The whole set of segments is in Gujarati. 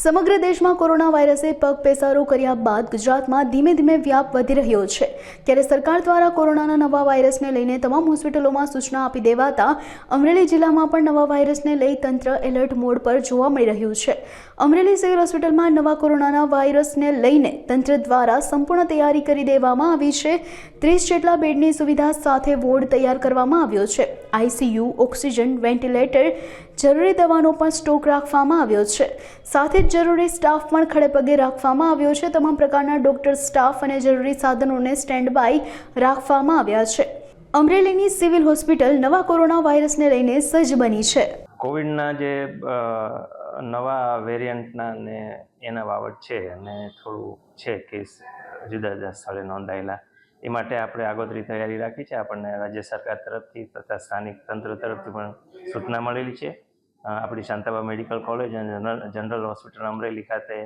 સમગ્ર દેશમાં કોરોના વાયરસે પગ પેસારો કર્યા બાદ ગુજરાતમાં ધીમે ધીમે વ્યાપ વધી રહ્યો છે. ત્યારે સરકાર દ્વારા કોરોનાના નવા વાયરસને લઈને તમામ હોસ્પિટલોમાં સૂચના આપી દેવાતા અમરેલી જિલ્લામાં પણ નવા વાયરસને લઈ તંત્ર એલર્ટ મોડ પર જોવા મળી રહ્યું છે. અમરેલી સિવિલ હોસ્પિટલમાં નવા કોરોનાના વાયરસને લઈને તંત્ર દ્વારા સંપૂર્ણ તૈયારી કરી દેવામાં આવી છે. ત્રીસ જેટલા બેડની સુવિધા સાથે વોર્ડ તૈયાર કરવામાં આવ્યો છે. આઈસીયુ ઓક્સિજન, વેન્ટિલેટર, જરૂરી દવાનો પણ સ્ટોક રાખવામાં આવ્યો છે. સાથે જ જરૂરી સ્ટાફ પણ ખડેપગે રાખવામાં આવ્યો છે. તમામ પ્રકારના ડોક્ટર સ્ટાફ અને જરૂરી સાધનોને સ્ટેન્ડ બાય રાખવામાં આવ્યા છે. અમરેલીની સિવિલ હોસ્પિટલ નવા કોરોના વાયરસને લઈને સજ્જ બની છે. કોવિડના જે નવા વેરિયન્ટના ને એના બાબત છે અને થોડું છે કેસ જુદા જુદા સ્થળે નોંધાયેલા. એ માટે આપણે આગોતરી તૈયારી રાખી છે. આપણને રાજ્ય સરકાર તરફથી તથા સ્થાનિક તંત્ર તરફથી પણ સૂચના મળેલી છે. આપણી શાંતાબા મેડિકલ કોલેજ અને જનરલ હોસ્પિટલ અમરેલી ખાતે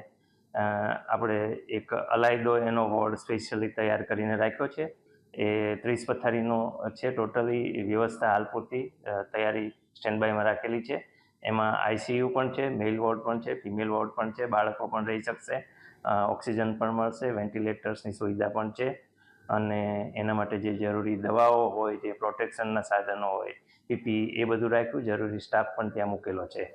આપણે એક અલાયદો એનો વોર્ડ સ્પેશિયલી તૈયાર કરીને રાખ્યો છે. એ ત્રીસ પથારીનો છે. ટોટલી વ્યવસ્થા હાલ પૂરતી તૈયારી સ્ટેન્ડબાયમાં રાખેલી છે. એમાં આઈસીયુ પણ છે, મેલ વોર્ડ પણ છે, ફિમેલ વોર્ડ પણ છે, બાળકો પણ રહી શકશે. ઓક્સિજન પણ મળશે, વેન્ટિલેટર્સની સુવિધા પણ છે. અને એના માટે જે જરૂરી દવાઓ હોય, જે પ્રોટેક્શનના સાધનો હોય, પીપી એ બધું રાખ્યું. જરૂરી સ્ટાફ પણ ત્યાં મૂકેલો છે.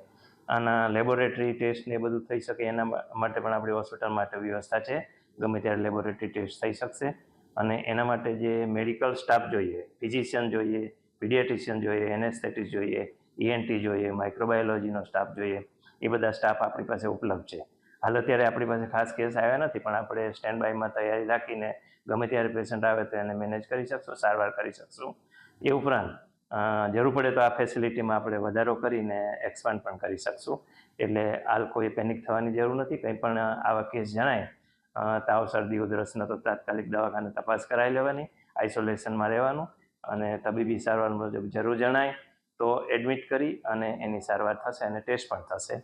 આના લેબોરેટરી ટેસ્ટ ને એ બધું થઈ શકે એના માટે પણ આપણી હોસ્પિટલ માટે વ્યવસ્થા છે. ગમે ત્યારે લેબોરેટરી ટેસ્ટ થઈ શકશે. અને એના માટે જે મેડિકલ સ્ટાફ જોઈએ, ફિઝિશિયન જોઈએ, પીડિયાટ્રિશિયન જોઈએ, એનેસ્થેટિસ્ટ જોઈએ ઈએનટી જોઈએ, માઇક્રોબાયોલોજીનો સ્ટાફ જોઈએ, એ બધા સ્ટાફ આપણી પાસે ઉપલબ્ધ છે. હાલ અત્યારે આપણી પાસે ખાસ કેસ આવ્યા નથી, પણ આપણે સ્ટેન્ડ બાયમાં તૈયારી રાખીને ગમે ત્યારે પેશન્ટ આવે તો એને મેનેજ કરી શકશું, સારવાર કરી શકશું. એ ઉપરાંત જરૂર પડે તો આ ફેસિલિટીમાં આપણે વધારો કરીને એક્સપાન્ડ પણ કરી શકશું. એટલે હાલ કોઈ પેનિક થવાની જરૂર નથી, કંઈ પણ આવા કેસ જણાય તાવ શરદી, ઉધરસનો તો તાત્કાલિક દવાખાને તપાસ કરાવી લેવાની આઇસોલેશનમાં રહેવાનું અને તબીબી સારવાર મુજબ જરૂર જણાય તો એડમિટ કરી અને એની સારવાર થશે અને ટેસ્ટ પણ થશે.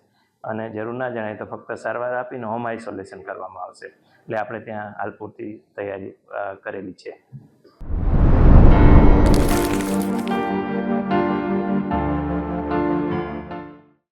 અને જરૂર ના જણાય તો ફક્ત સારવાર આપીને હોમ આઇસોલેશન કરવામાં આવશે. એટલે આપણે ત્યાં હાલ પૂરતી તૈયારી કરેલી છે.